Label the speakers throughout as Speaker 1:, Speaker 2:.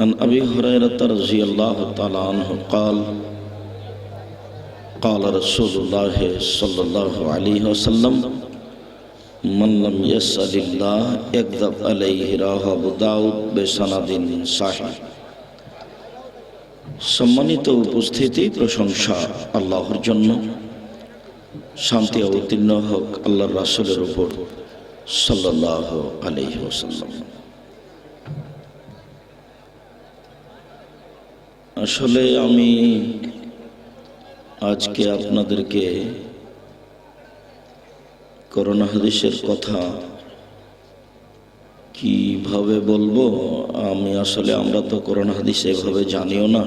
Speaker 1: عن أبي هريرة رضي الله تعالى عنه قال قال رسول الله صلى الله عليه وسلم من لم يسأل الله يكذب عليه رواه أبو داود بسند صحيح সম্মানিত উপস্থিতি প্রশংসা আল্লাহর জন্য শান্তি অবতীর্ণ হোক আল্লাহর রাসূলের উপর সাল্লাহ আলাইহি ওয়াসাল্লাম আসলে আমি আজকে আপনাদেরকে করোনা হাদিসের কথা কীভাবে বলব? আমি আসলে আমরা তো করোনা হাদিস এভাবে জানিও না,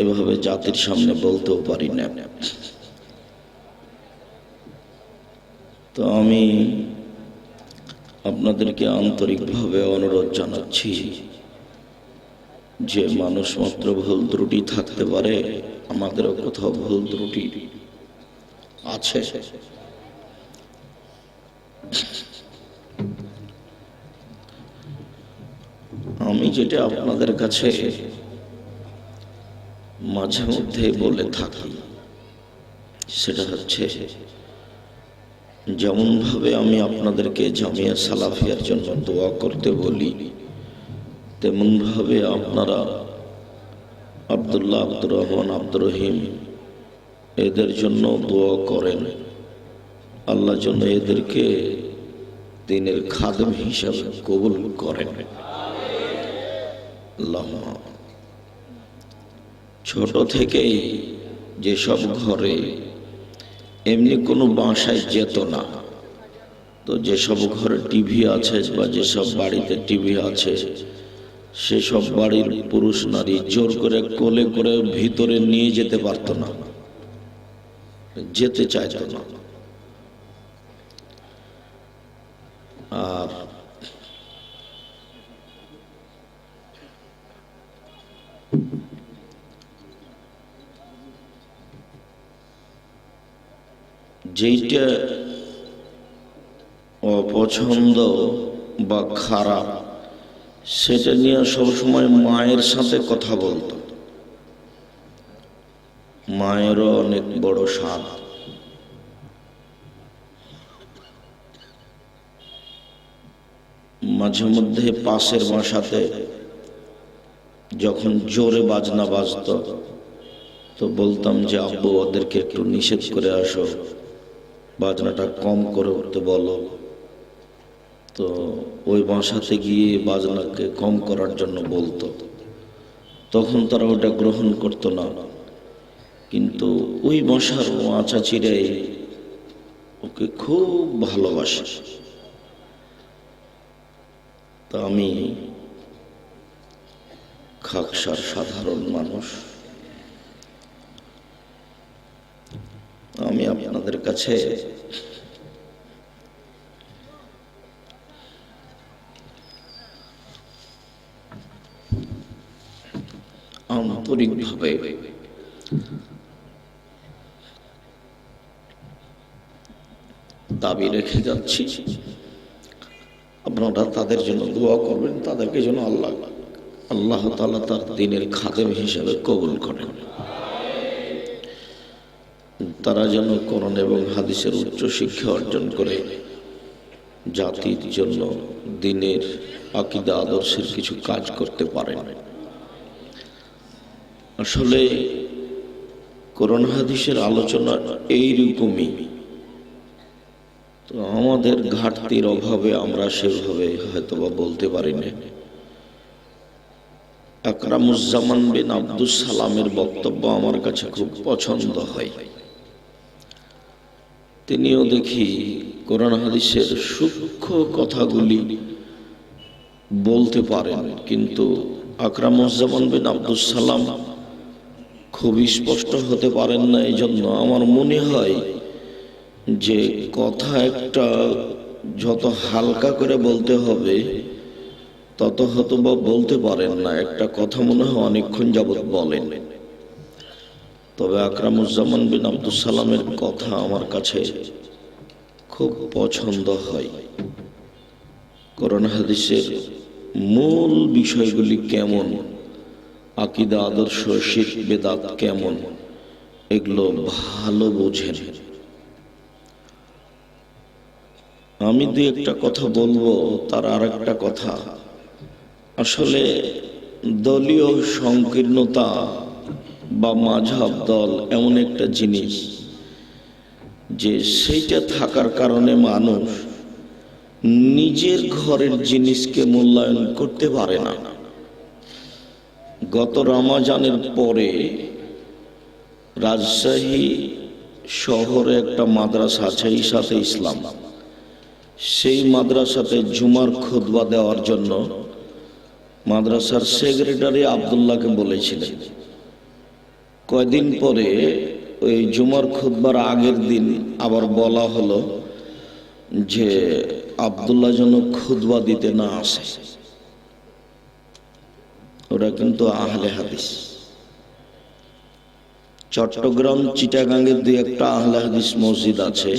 Speaker 1: এভাবে জাতির সামনে বলতেও পারি না। তো আমি আপনাদেরকে আন্তরিকভাবে অনুরোধ জানাচ্ছি যে মানুষ মাত্র ভুল ত্রুটি থাকতে পারে, আমাদেরও কোথাও ভুল ত্রুটি আছে। আমি যেটা আপনাদের কাছে মাঝে মধ্যে বলে থাকি, সেটা হচ্ছে যেমন ভাবে আমি আপনাদেরকে জামিয়া সালাফিয়ার জন্য দোয়া করতে বলি তেমন ভাবে আপনারা আবদুল্লাহ আব্দুর রহমান, আব্দুর রহিম এদের জন্য দোয়া করেন আল্লাহ জন্য এদেরকে দিনের খাদেম হিসাবে কবুল করেন। ছোট থেকেই যেসব ঘরে এমনি কোনো বাসায় যেত না, তো যেসব ঘরে টিভি আছে বা যেসব বাড়িতে টিভি আছে সেসব বাড়ির পুরুষ নারী জোর করে কোলে করে ভিতরে নিয়ে যেতে পারতো না। যেতে চাইতো না। আর যেইটা অপছন্দ বা খারাপ সেটা নিয়ে সবসময় মায়ের সাথে কথা বলতো। মায়েরও অনেক বড় স্বাদ। মাঝে মধ্যে পাশের বাসাতে যখন জোরে বাজনা বাজতো, তো বলতাম যে, আব্বু, ওদেরকে একটু নিষেধ করে আসো। বাজনাটা কম করে উঠতে বলো। তো ওই বাসাতে গিয়ে বাজনাকে কম করার জন্য বলতো। তখন তারা ওটা গ্রহণ করতো না। কিন্তু ওই বাসার মাচা চিরাই ওকে খুব ভালোবাসে। তা আমি খাকসার সাধারণ মানুষ। আমি আপনাদের কাছে আন্তরিকভাবে। দাবি রেখে যাচ্ছি, আপনারা তাদের জন্য দোয়া করবেন, তাদেরকে যেন আল্লাহ আল্লাহ তালা তার দিনের খাদেম হিসেবে কবুল করেন। তারা যেন করণ এবং হাদিসের উচ্চ শিক্ষা অর্জন করে, জাতির জন্য দিনের আকিদা, আদর্শের কিছু কাজ করতে পারেন। আসলে করোন হাদিসের আলোচনা এইরকমই। তো আমাদের ঘাটতির অভাবে আমরা সেভাবে হয়তো বা বলতে পারি না আকরামুজ্জামান বিন আব্দুস সালামের বক্তব্য আমার কাছে খুব পছন্দ হয়। তিনিও দেখি কোরআন হাদিসের সূক্ষ্ম কথাগুলি বলতে পারেন, কিন্তু আকরামুজ্জামান বিন আব্দুল সালাম খুব স্পষ্ট হতে পারেন না এই জন্য আমার মনে হয় যে কথা একটা যত হালকা করে বলতে হবে, তত হয়তো বা বলতে পারেন না। একটা কথা মনে হয় অনেকক্ষণ যাবৎ বলেন। তবে আকরামুজ্জামান বিন আব্দুল সালামের কথা আমার কাছে খুব পছন্দ হয়। করোনা হাদিসের মূল বিষয়গুলি কেমন? আকিদা, আদর্শ, শিখ, বেদাত কেমন? এগুলো ভালো বোঝেন। আমি দু একটা কথা বলব, তার আর একটা কথা। আসলে দলীয় সংকীর্ণতা বা মাঝাব দল এমন একটা জিনিস যে সেইটা থাকার কারণে মানুষ নিজের ঘরের জিনিসকে মূল্যায়ন করতে পারে না না। গত রমাজানের পরে রাজশাহী শহরে একটা মাদ্রাসা আছে সাথে ইসলাম। সেই মাদ্রাসাতে জুমার খুতবা দেওয়ার জন্য মাদ্রাসার সেক্রেটারি আবদুল্লাহকে বলেছিলেন। কয়দিন পরে ওই জুমার খুতবার আগের দিন আবার বলা হলো যে আবদুল্লাহ যেন খুতবা দিতে না আসে। ওরা কিন্তু আহলে হাদিস। চট্টগ্রাম চিটাগাঙ্গের দুই একটা আহলে হাদিস মসজিদ আছে।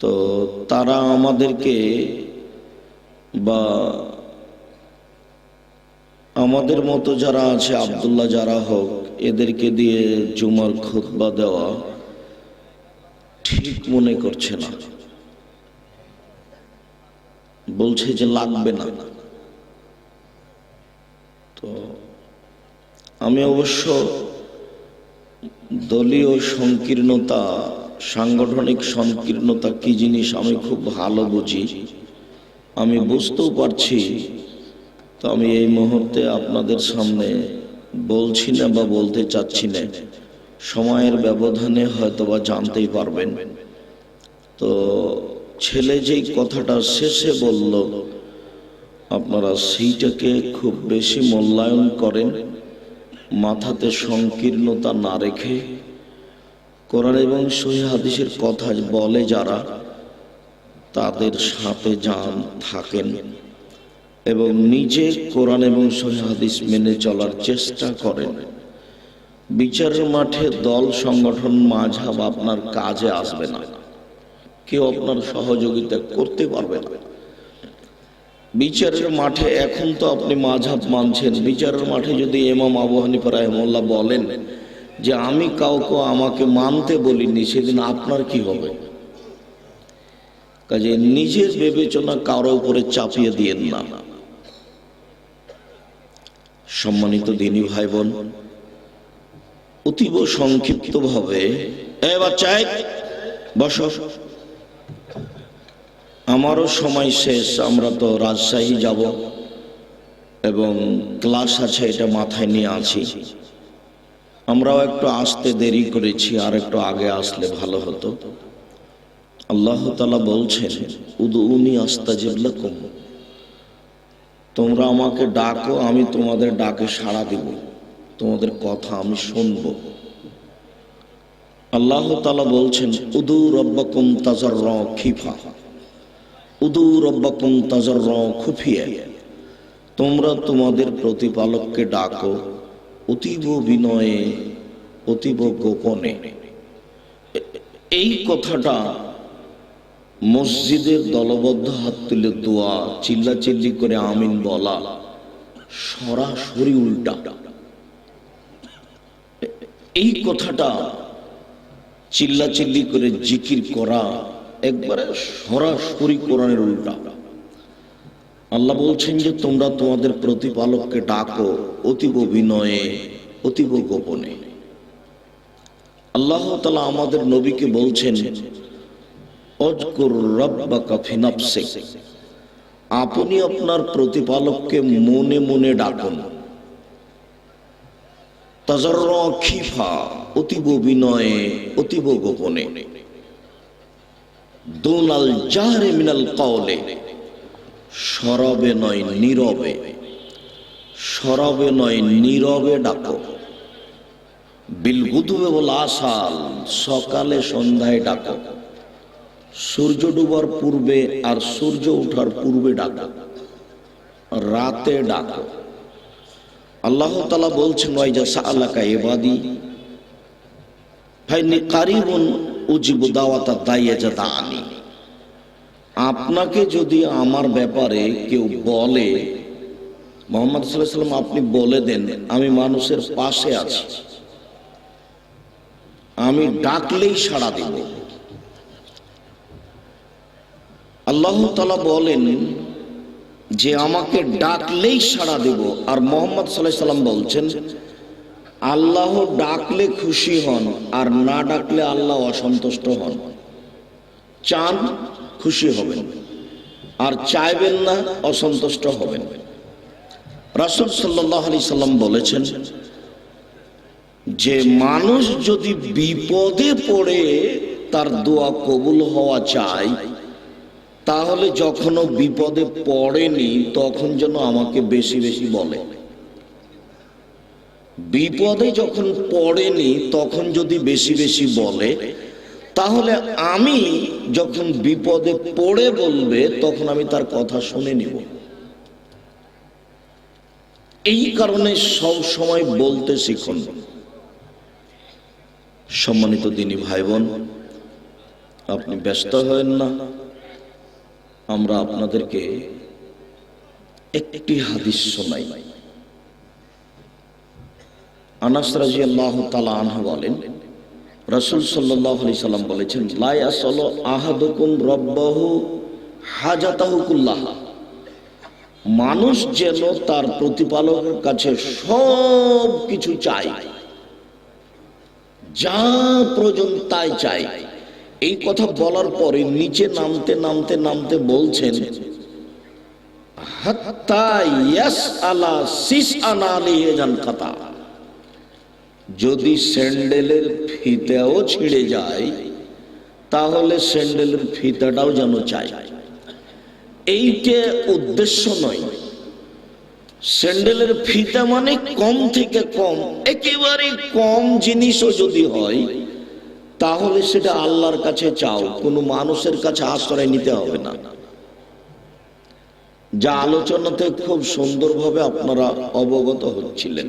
Speaker 1: তো তারা আমাদেরকে বা আমাদের মতো যারা আছে, আবদুল্লাহ যারা হোক, এদেরকে দিয়ে জুমার খুতবা দেওয়া ঠিক মনে করছে না। বলছে যে লাগবে না। তো আমি অবশ্য দলীয় সংকীর্ণতা, সাংগঠনিক সংকীর্ণতা কি জিনিস আমি খুব ভালো বুঝি, আমি বুঝতেও পারছি, তো আমি এই মুহূর্তে আপনাদের সামনে বলছি না বা বলতে চাচ্ছি না। সময়ের ব্যবধানে হয়তো বা জানতেই পারবেন। তো ছেলে যেই কথাটা শেষে বলল আপনারা সেইটাকে খুব বেশি মূল্যায়ন করেন, মাথাতে সংকীর্ণতা না রেখে কোরআন এবং সহি হাদিসের কথা বলে যারা, তাদের সাথে যান, থাকেন এবং নিজে কোরআন এবং সহি হাদিস মেনে চলার চেষ্টা করেন। বিচারের মাঠে দল, সংগঠন মাঝাব আপনার কাজে আসবে না। কেউ আপনার সহযোগিতা করতে পারবে না। বিচারের মাঠে এখন তো আপনি মাঝাব মানছেন। বিচারের মাঠে যদি এমাম আবু হানিফা রাহমুল্লাহ বলেন যে আমি কাউকে আমাকে মানতে বলিনি, সেদিন আপনার কি হবে? কাজে নিজের বিবেচনা কারও উপরে চাপিয়ে দিয়েন না। সম্মানিত দিনী ভাই বোন অতীব সংক্ষিপ্ত ভাবে এ বাচ্চায়, বস। আমারও সময় শেষ, আমরা তো রাজশাহী যাব এবং ক্লাস আছে এটা মাথায় নিয়ে আছি। আমরাও একটু আসতে দেরি করেছি, আর একটু আগে আসলে ভালো হতো। আল্লাহ তালা বলছেন উদুনি আস্তাজিবলাকুম তোমরা আমাকে ডাকো, আমি তোমাদের ডাকে সাড়া দিব। তোমাদের কথা আমি শুনব। আল্লাহ তালা বলছেন উদু রব্বা রব্বাকুম তাজার খিফা। উদু তোমরা তোমাদের প্রতিপালককে ডাকো, অতীব বিনয়ে, অতীব গোপনে। এই কথাটা মসজিদের দলবদ্ধ হাত তুলে দোয়া, চিল্লাচিল্লি করে আমিন বলা সরাসরি উল্টা। এই কথাটা চিল্লাচিল্লি করে জিকির করা একবারে সরাসরি কোরআনের উল্টা। আল্লাহ বলছেন যে, তোমরা তোমাদের প্রতিপালককে ডাকো অতীব বিনয়ে অতীব গোপনে। আল্লাহ তালা আমাদের নবীকে বলছেন আপনি আপনার প্রতিপালককে মনে মনে ডাকুন। তাজারর খিফা, অতীব বিনয়ে অতীব গোপনে। দোনাল জাহরে মিনাল কাওলে, সরবে নয় নীরবে, সরবে নয় নীরবে ডাকো। বিলগুদুবে বল আসাল, সকালে সন্ধ্যায় ডাকো। সূর্য ডুবার পূর্বে আর সূর্য ওঠার পূর্বে ডাকো। রাতে ডাকো। আল্লাহ তালা বলছেন, ওয়াইজা সাআলাকা ইবাদি ফাইনি কারিবুন উজিবু দাওয়াতা দাইয়া দাআনি আপনাকে যদি আমার ব্যাপারে কেউ বলে, মোহাম্মদ সাল্লাম আপনি বলে দেন, আমি মানুষের পাশে আছি। আমি ডাকলেই সাড়া দিব। আল্লাহ তালা বলেন যে আমাকে ডাকলেই সাড়া দেব। আর মোহাম্মদ সাল্লাহ সাল্লাম বলছেন আল্লাহ ডাকলে খুশি হন আর না ডাকলে আল্লাহ অসন্তুষ্ট হন। চান খুশি হবেন আর চাইবেন না অসন্তুষ্ট হবেন। রাসুল সাল্লাহ আলি সাল্লাম বলেছেন, যে মানুষ যদি বিপদে পড়ে, তার দোয়া কবুল হওয়া চায় তাহলে যখনও বিপদে পড়েনি, তখন যেন আমাকে বেশি বেশি বলে। বিপদে যখন পড়েনি, তখন যদি বেশি বেশি বলে, তাহলে আমি যখন বিপদে পড়ে বলবে, তখন আমি তার কথা শুনে নিব। এই কারণে সব সময় বলতে শিখুন। সম্মানিত দিনী ভাই বোন আপনি ব্যস্ত হয়েন না। আমরা আপনাদেরকে একটি হাদিস শোনাই। আনাস রাজি আল্লাহ তালা আনহা বলেন, রসুল সাল্লাহ আলি সাল্লাম বলেছেন লাই আসল আহাদুকুম রব্বাহু হাজাতাহু কুল্লাহ। মানুষ যেন তার প্রতিপালকের কাছে সব কিছু চায়, যা প্রয়োজন তাই চাই এই কথা বলার পরে নিচে নামতে নামতে নামতে বলছেন, হাত্তা ইয়াসআলা সিসআনা আলাইহি জান খাতা। যদি স্যান্ডেলের ফিতাও ছিঁড়ে যায়, তাহলে স্যান্ডেলের ফিতাটাও যেন চাই এইটা উদ্দেশ্য নয়। স্যান্ডেলের ফিতা মানে কম থেকে কম, একেবারে কম জিনিসও যদি হয়, তাহলে সেটা আল্লাহর কাছে চাও, কোনো মানুষের কাছে আশ্রয় নিতে হবে না। যা আলোচনাতে খুব সুন্দরভাবে আপনারা অবগত হচ্ছিলেন।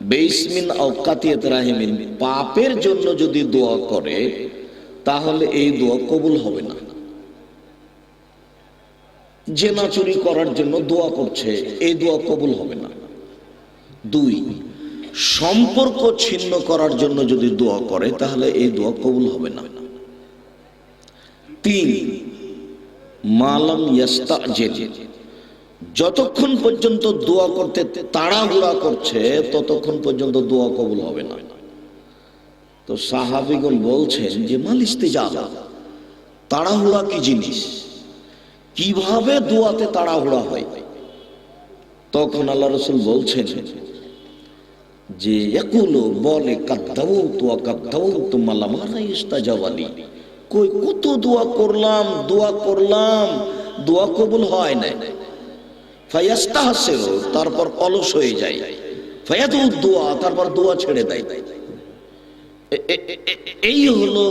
Speaker 1: বেসমিন ও কাতিয়াতে রাহিমিন, পাপের জন্য যদি দোয়া করে, তাহলে এই দোয়া কবুল হবে না। জেনা চুরি করার জন্য দোয়া করছে, এই দোয়া কবুল হবে না। দুই, সম্পর্ক ছিন্ন করার জন্য যদি দোয়া করে, তাহলে এই দোয়া কবুল হবে না। তিন, মালাম ইয়াস্তাজিল যতক্ষণ পর্যন্ত দোয়া করতে তাড়াহুড়া করছে, ততক্ষণ পর্যন্ত দোয়া কবুল হবে না। তো সাহাবিগণ বলছেন যে মালিস্তে যাবা তাড়াহুড়া কি জিনিস? কীভাবে দোয়াতে তাড়াহুড়া হয়? তখন আল্লাহ রসুল বলছেন যে, একুলো বলে কাদ্দাও তো কাদ্দাও তো মালামারা ইস্তাজাওয়ালি। কই কত দোয়া করলাম দোয়া করলাম, দোয়া কবুল হয় না তারপর অলস হয়ে যায়। দোয়া তারপর দোয়া ছেড়ে দেয়। এই হলো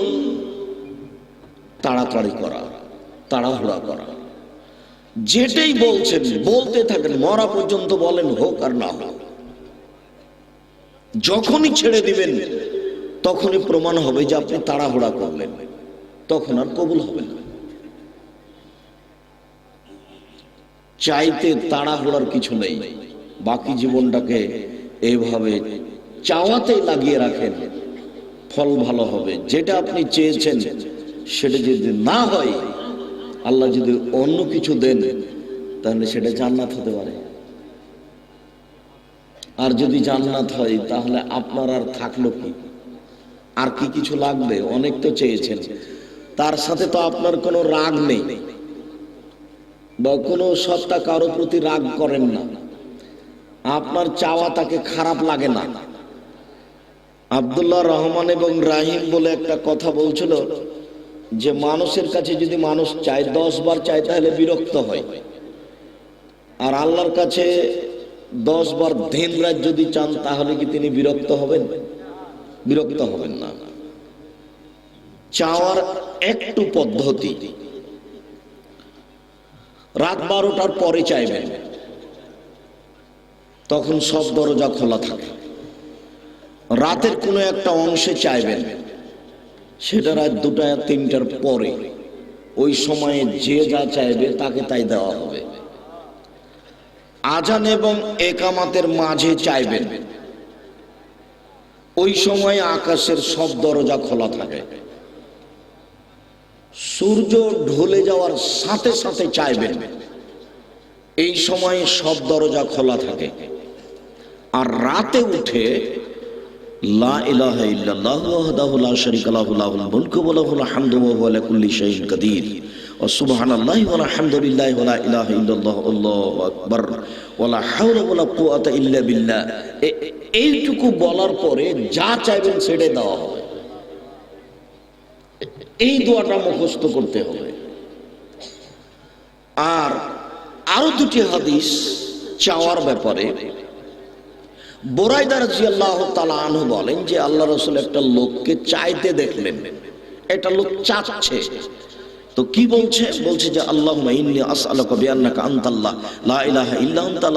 Speaker 1: তাড়াতাড়ি করা, তাড়াহুড়া করা। যেটাই বলছেন, বলতে থাকেন, মরা পর্যন্ত বলেন হোক আর না হোক। যখনই ছেড়ে দিবেন, তখনই প্রমাণ হবে যে আপনি তাড়াহুড়া করলেন। তখন আর কবুল হবে না। চাইতে তাড়াহুড়ার কিছু নেই। বাকি জীবনটাকে এইভাবে চাওয়াতে লাগিয়ে রাখেন। ফল ভালো হবে। যেটা আপনি চেয়েছেন, সেটা যদি না হয়, আল্লাহ যদি অন্য কিছু দেন, তাহলে সেটা জান্নাত হতে পারে। আর যদি জান্নাত হয়, তাহলে আপনার আর থাকল কি? আর কি কিছু লাগবে? অনেক তো চেয়েছেন। তার সাথে তো আপনার কোনো রাগ নেই। বা কোনো সত্তা কারও প্রতি রাগ করেন না। আপনার চাওয়া তাকে খারাপ লাগে না। আবদুল্লাহ রহমান এবং রাহিম বলে একটা কথা বলছিল যে, মানুষের কাছে যদি মানুষ চায়, দশ বার চায়, তাহলে বিরক্ত হয়। আর আল্লাহর কাছে দশ বার দিন যদি চান, তাহলে কি তিনি বিরক্ত হবেন? বিরক্ত হবেন না। চাওয়ার একটু পদ্ধতি। রাত বারোটার পরে চাইবেন। তখন সব দরজা খোলা থাকে। রাতের কোনো একটা অংশে চাইবেন। সেটা রাত দুটা, তিনটার পরে। ওই সময়ে যে যা চাইবে তাকে তাই দেওয়া হবে। আজান এবং একামাতের মাঝে চাইবেন। ওই সময় আকাশের সব দরজা খোলা থাকে। সূর্য ঢলে যাওয়ার সাথে সাথে চাইবেন এই সময়ে সব দরজা খোলা থাকে। আর রাতে উঠে এইটুকু বলার পরে যা চাইবেন সেটাই দেওয়া হবে। এই দোয়াটা মুখস্থ করতে হবে। আর আরও দুটি হাদিস চাওয়ার ব্যাপারে বোরাইদার জিয়াল্লাহ তালা আনহু বলেন যে আল্লাহ রসুল একটা লোককে চাইতে দেখলেন। একটা লোক চাচ্ছে। তো কি বলছে? বলছে যে আল্লাহ ইন্নি আসআলুকা বিআন্নাকা আনতাল্লাহ, লা ইলাহা ইল্লা আনতা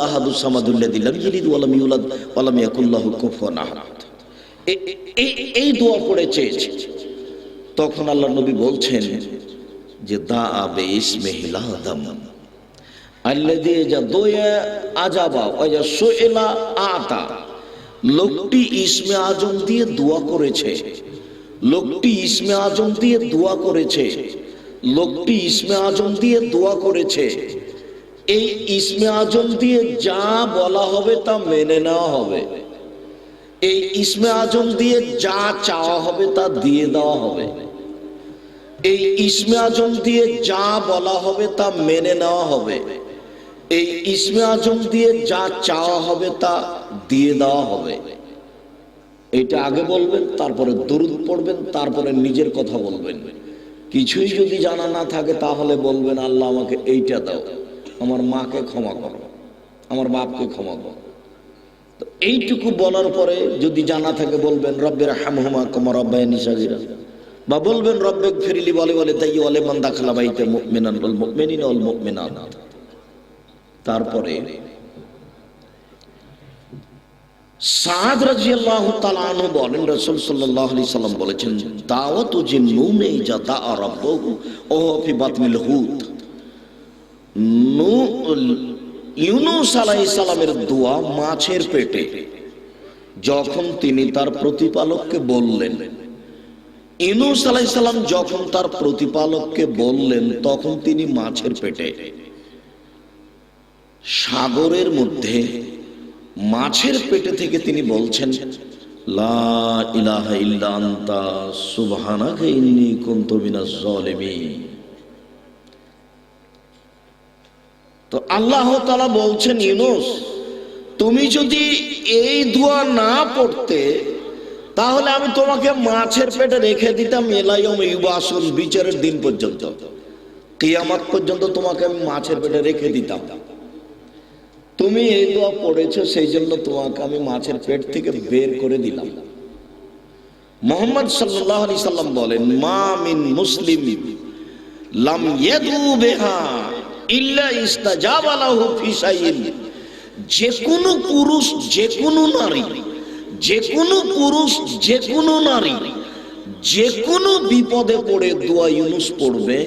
Speaker 1: সামাদুল্লাযী লাম ইয়ালিদ ওয়া লাম ইউলাদ ওয়া লাম ইয়াকুল লাহু কুফুয়ান আহাদ। এই দোয়া পড়ে চেয়েছে। তখন আল্লাহ নবী বলছেন যে দা আবে ইসমিহিল আদম আল্লাযী জাদুয়া আজাবা ওয়া যা সুইলা আতা। লোকটি ইসমে আজম দিয়ে দোয়া করেছে। লোকটি ইসমে আজম দিয়ে দোয়া করেছে। লোকটি ইসমে আজম দিয়ে দোয়া করেছে। এই ইসমে আজম দিয়ে যা বলা হবে তা মেনে নেওয়া হবে। এই ইসমে আজম দিয়ে যা চাওয়া হবে তা দিয়ে দেওয়া হবে। এই ইসমে আজম দিয়ে যা বলা হবে তা মেনে নেওয়া হবে। এই ইসমে আজম দিয়ে যা চাওয়া হবে তা দিয়ে দেওয়া হবে। এটা আগে বলবেন, তারপরে দরুদ পড়বেন, তারপরে নিজের কথা বলবেন। কিছুই যদি জানা না থাকে তাহলে বলবেন, আল্লাহ আমাকে এইটা দাও। আমার মাকে ক্ষমা করো। আমার বাপকে ক্ষমা করো। এইটুকু বলার পরে যদি জানা থাকে বলবেন রব্বের হামহুমা কমা রব্বায় নিশাগিরা বা বলবেন রব্বেক ফিরিলি বলে বলে তাই ওয়ালে মান দাখলা বাইতে মুমিনান ওয়াল মুমিনিনা ওয়াল মুমিনাত। তারপরে সাদ রাজিয়াল্লাহু তাআলা আনহু বলেন, রাসূল সাল্লাল্লাহু আলাইহি সাল্লাম বলেছেন, দাওয়াতু জিন্নুনে দাআ রাব্বহু ও ফি বাতনিল হুত নূ ইউনুস আলাইহিস সালামের দোয়া মাছের পেটে। যখন তিনি তার প্রতিপালককে বললেন, ইউনুস আলাইহিস সালাম যখন তার প্রতিপালককে বললেন, তখন তিনি মাছের পেটে। সাগরের মধ্যে মাছের পেটে থেকে তিনি বলছেন, লা ইলাহা ইল্লা আনতা, সুবহানাকা ইন্নী কুনতু মিনাজ জালিমিন তো আল্লাহ তালা বলছেন, ইউনুস, তুমি যদি এই দোয়া না পড়তে, তাহলে আমি তোমাকে মাছের পেটে রেখে দিতাম এলাইম ইউবাসুন, বিচারের দিন পর্যন্ত। কিয়ামত পর্যন্ত তোমাকে আমি মাছের পেটে রেখে দিতাম। তুমি এই দোয়া পড়েছো, সেই জন্য তোমাকে আমি মাছের পেট থেকে বের করে দিলাম। মোহাম্মদ সাল্লাহ সাল্লাম বলেন, মা মিন মুসলিম, লাম ইয়াদু বিহা যে কোনো পুরুষ যে কোনো নারী যে কোনো পুরুষ যে কোনো নারী যে কোনো বিপদে পড়ে দোয়া ইউনুস পড়বে,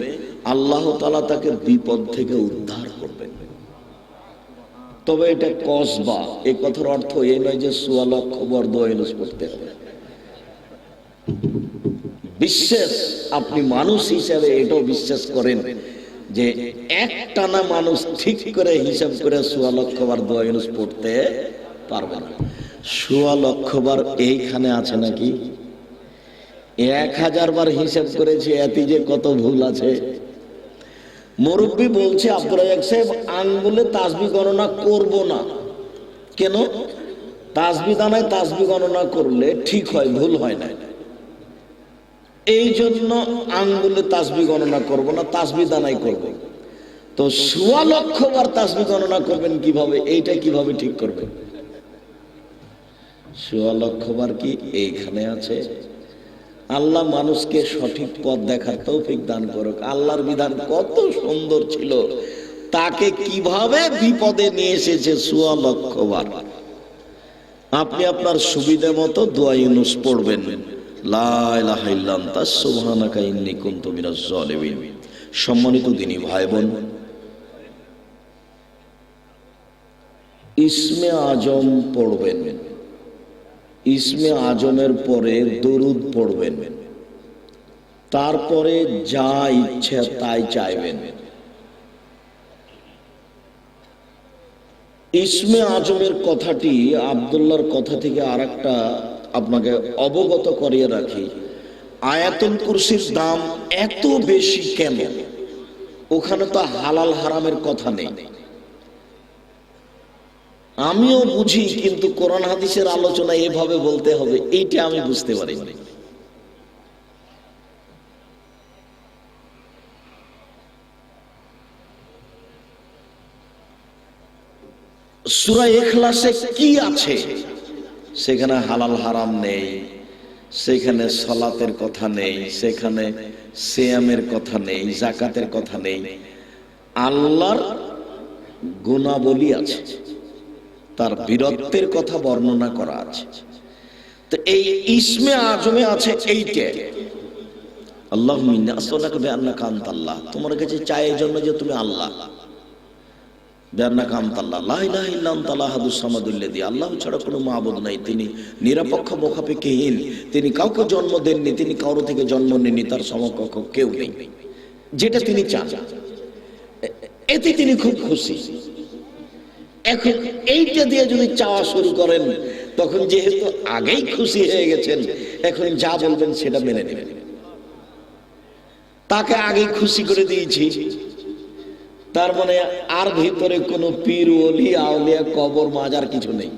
Speaker 1: আল্লাহ তাআলা তাকে বিপদ থেকে উদ্ধার করবেন তবে এটা কসবা এই কথার অর্থ এই নয় যে সোয়া খবর বর দোয়া পড়তে হবে। বিশ্বাস, আপনি মানুষ হিসাবে এটাও বিশ্বাস করেন যে একটানা মানুষ ঠিক করে হিসাব করে সোয়া লক্ষবার দোয়া পড়তে পারবে না। সোয়া লক্ষবার এইখানে আছে নাকি? এক হাজার বার হিসাব করেছি, এতে যে কত ভুল আছে। মুরব্বী বলছে আব্দুল সাহেব, আঙ্গুলে তাসবি গণনা করব না। কেন? তাসবি দানায় তাসবি গণনা করলে ঠিক হয়, ভুল হয় না। এই জন্য আঙ্গুলে তাসবি গণনা করব না, তাসবি দানাই করব। তো সোয়া লক্ষ বার তাসবি গণনা করবেন কীভাবে, এইটা কীভাবে ঠিক করবেন সোয়া লক্ষ বার কি এইখানে আছে? আল্লাহ মানুষকে সঠিক পথ দেখার তৌফিক দান করুক। আল্লাহর বিধান কত সুন্দর ছিল। তাকে কীভাবে বিপদে নিয়ে এসেছে সোয়া লক্ষ বার আপনি আপনার সুবিধা মতো দোয়া ইউনুস পড়বেন। সম্মানিত দিনী ভাই বোন ইসমে আজম পড়বেন। ইসমে আজমের পরে দরুদ পড়বেন। তারপরে যা ইচ্ছা তাই চাইবেন। ইসমে আজমের কথাটি আবদুল্লার কথা থেকে আর আপনাকে অবগত করিয়ে রাখি, আয়াতুল কুরসির দাম এত বেশি কেন? ওখানে তো হালাল হারামের কথা নেই। আমিও বুঝি, কিন্তু কোরআন হাদিসের আলোচনা এভাবে বলতে হবে, এইটা আমি বুঝতে পারি সুরা এখলাসে কি আছে? সেখানে হালাল হারাম নেই, সেখানে সলাতের কথা নেই, সেখানে সেয়ামের কথা নেই জাকাতের কথা নেই। আল্লাহর গুণাবলী আছে, তার বীরত্বের কথা বর্ণনা করা আছে। তো এই ইসমে আজমে আছে এইটা। আল্লাহ আল্লাহ তোমার কাছে এই জন্য যে তুমি আল্লাহ। আল্লাহ ছাড়া কোনো মাহবুদ নাই। তিনি নিরপেক্ষ, মুখাপেক্ষিহীন। তিনি কাউকে জন্ম দেননি, তিনি কারও থেকে জন্ম নেননি, তার সমকক্ষ কেউ যেটা এতে তিনি খুব খুশি। এখন এইটা দিয়ে যদি চাওয়া শুরু করেন, তখন যেহেতু আগেই খুশি হয়ে গেছেন, এখন যা বলবেন সেটা মেনে নেবেন। তাকে আগেই খুশি করে দিয়েছি। তার মানে আর ভিতরে কোনো পীর, ওলি, আউলিয়া, কবর, মাজার কিছু নেই।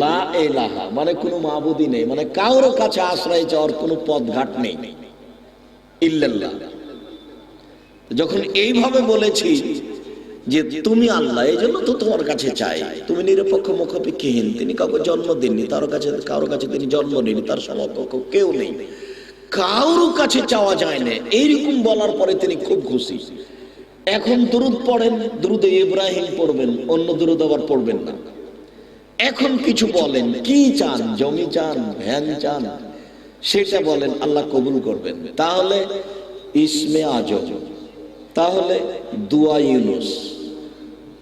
Speaker 1: লা মানে কোনো মাবুদি নেই মানে কারোর কাছে আশ্রয় চাওয়ার কোনো পথঘাট নেই। ইল্লাল্লাহ। যখন এইভাবে বলেছি যে তুমি আল্লাহ, এই জন্য তো তোমার কাছে চাই। তুমি নিরপেক্ষ মুখাপেক্ষীহীন তিনি কাউকে জন্ম দেননি, তার কাছে কারোর কাছে তিনি জন্ম নেননি, তার সমকক্ষ কেউ নেই। কারোর কাছে চাওয়া যায় না। এইরকম বলার পরে তিনি খুব খুশি। এখন দুরুদ পড়েন দ্রুত ইব্রাহিম পড়বেন, অন্য দুরুদ আবার পড়বেন না। এখন কিছু বলেন, কি চান? জমি চান, ভ্যান চান? সেটা বলেন, আল্লাহ কবুল করবেন। তাহলে ইসমে আজম, তাহলে দুয়া ইউনুস,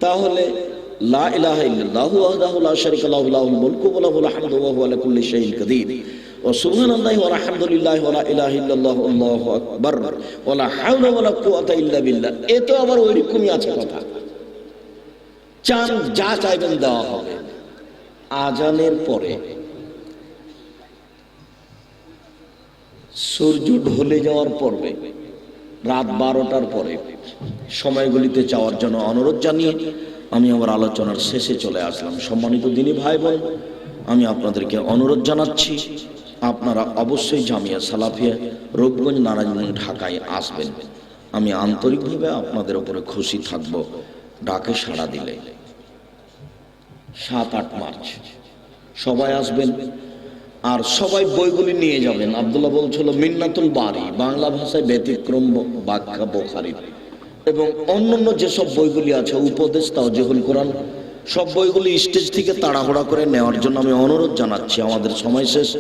Speaker 1: তাহলে লা ইলাহা ইল্লাল্লাহু ওয়াহদাহু লা শারীকা লাহু, লাহুল মুলকু ওয়া লাহুল হামদু ওয়া হুয়া আলা কুল্লি শাইইন কাদির। বিল্লাহ। এ তো আবার ওইরকমই আছে চান যা দেওয়া হবে। আজানের পরে সূর্য ঢলে যাওয়ার পর্বে, রাত বারোটার পরে সময়গুলিতে যাওয়ার জন্য অনুরোধ জানিয়ে আমি আমার আলোচনার শেষে চলে আসলাম। সম্মানিত দিনী ভাই বোন আমি আপনাদেরকে অনুরোধ জানাচ্ছি আপনারা অবশ্যই জামিয়া সালাফিয়া রূপগঞ্জ নারায়ণগঞ্জ ঢাকায় আসবেন। আমি আন্তরিকভাবে আপনাদের উপরে খুশি থাকব। ডাকে সাড়া দিলে। সাত আট মার্চ। সবাই আসবেন। আর সবাই বইগুলি নিয়ে যাবেন। আবদুল্লাহ বলছিল, মিন্নাতুল বাড়ি বাংলা ভাষায় ব্যতিক্রম ব্যাখ্যা বোখারি। এবং অন্যান্য যেসব বইগুলি আছে উপদেশ তাওজেহুল কোরআন সব বইগুলি স্টেজ থেকে তাড়াহুড়া করে নেওয়ার জন্য আমি অনুরোধ জানাচ্ছি। আমাদের সময় শেষ।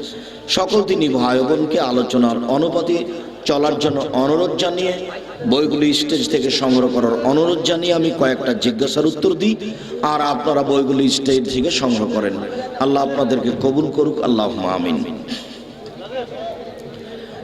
Speaker 1: সকল দিনই ভাই বোনকে আলোচনার অনুপাতে চলার জন্য অনুরোধ জানিয়ে বইগুলি স্টেজ থেকে সংগ্রহ করার অনুরোধ জানিয়ে আমি কয়েকটা জিজ্ঞাসার উত্তর দিই আর আপনারা বইগুলি স্টেজ থেকে সংগ্রহ করেন। আল্লাহ আপনাদেরকে কবুল করুক। আল্লাহ আমিন।